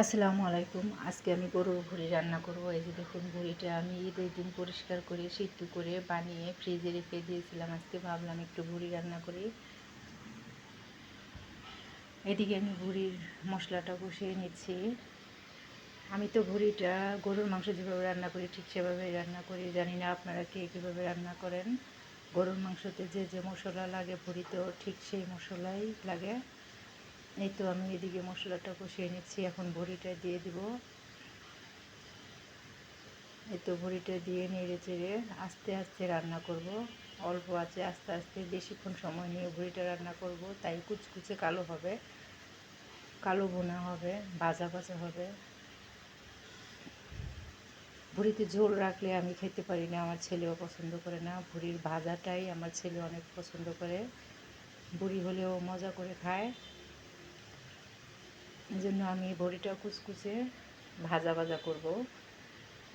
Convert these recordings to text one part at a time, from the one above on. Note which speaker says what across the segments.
Speaker 1: আসসালামু আলাইকুম। আজকে আমি গরুর ভুড়ি রান্না করব। এই যে দেখুন ভুড়িটা আমি ঈদের দিন পরিষ্কার করে, সিদ্ধ করে বানিয়ে ফ্রিজে রেখে দিয়েছিলাম। আজকে ভাবলাম একটু ভুড়ি রান্না করি। এদিকে আমি ভুড়ির মশলাটা কষিয়ে নিচ্ছি। আমি তো ভুড়িটা গরুর মাংস যেভাবে রান্না করি, ঠিক সেভাবে রান্না করি। জানি না আপনারা কে কীভাবে রান্না করেন। গরুর মাংসতে যে যে মশলা লাগে ভুড়িতেও ঠিক সেই মশলাই লাগে। এই তো আমি এদিকে মশলাটা কষিয়ে নিচ্ছি, এখন বড়িটা দিয়ে দিব। এই তো বড়িটা দিয়ে নেড়ে চেড়ে আস্তে আস্তে রান্না করব। অল্প আছে, আস্তে আস্তে বেশিক্ষণ সময় নিয়ে বড়িটা রান্না করব, তাই কুচকুচে কালো হবে, কালো বোনা হবে, ভাজা ভাজা হবে। ভুড়িতে ঝোল রাখলে আমি খেতে পারি না, আমার ছেলেও পছন্দ করে না। ভুড়ির ভাজাটাই আমার ছেলে অনেক পছন্দ করে। বুড়ি হলেও মজা করে খায়। জন্য আমি বড়িটা কুচকুচে ভাজা ভাজা করব।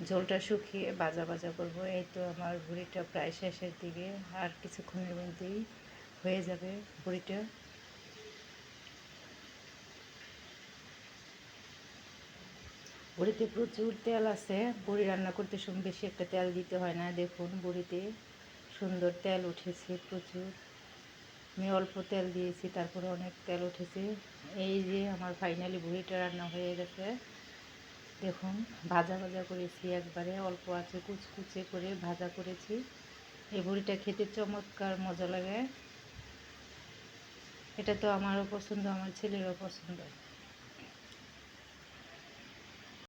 Speaker 1: ঝোলটা শুকিয়ে ভাজা ভাজা করব। এই তো আমার বড়িটা প্রায় শেষের দিকে। আর কিছুক্ষণের মধ্যেই হয়ে যাবে বড়িটা। বড়িতে প্রচুর তেল আছে। বড়ি রান্না করতে সময় বেশি একটা তেল দিতে হয় না। দেখুন বড়িতে সুন্দর তেল উঠেছে প্রচুর। আমি অল্প তেল দিয়েছি, তারপরে অনেক তেল উঠেছে। এই যে আমার ফাইনালি বুড়িটা রান্না হয়ে গেছে। দেখুন, ভাজা ভাজা করেছি একবারে, অল্প আছে, কুচকুচে করে ভাজা করেছি। এই বুড়িটা খেতে চমৎকার মজা লাগে। এটা তো আমারও পছন্দ, আমার ছেলেরও পছন্দ।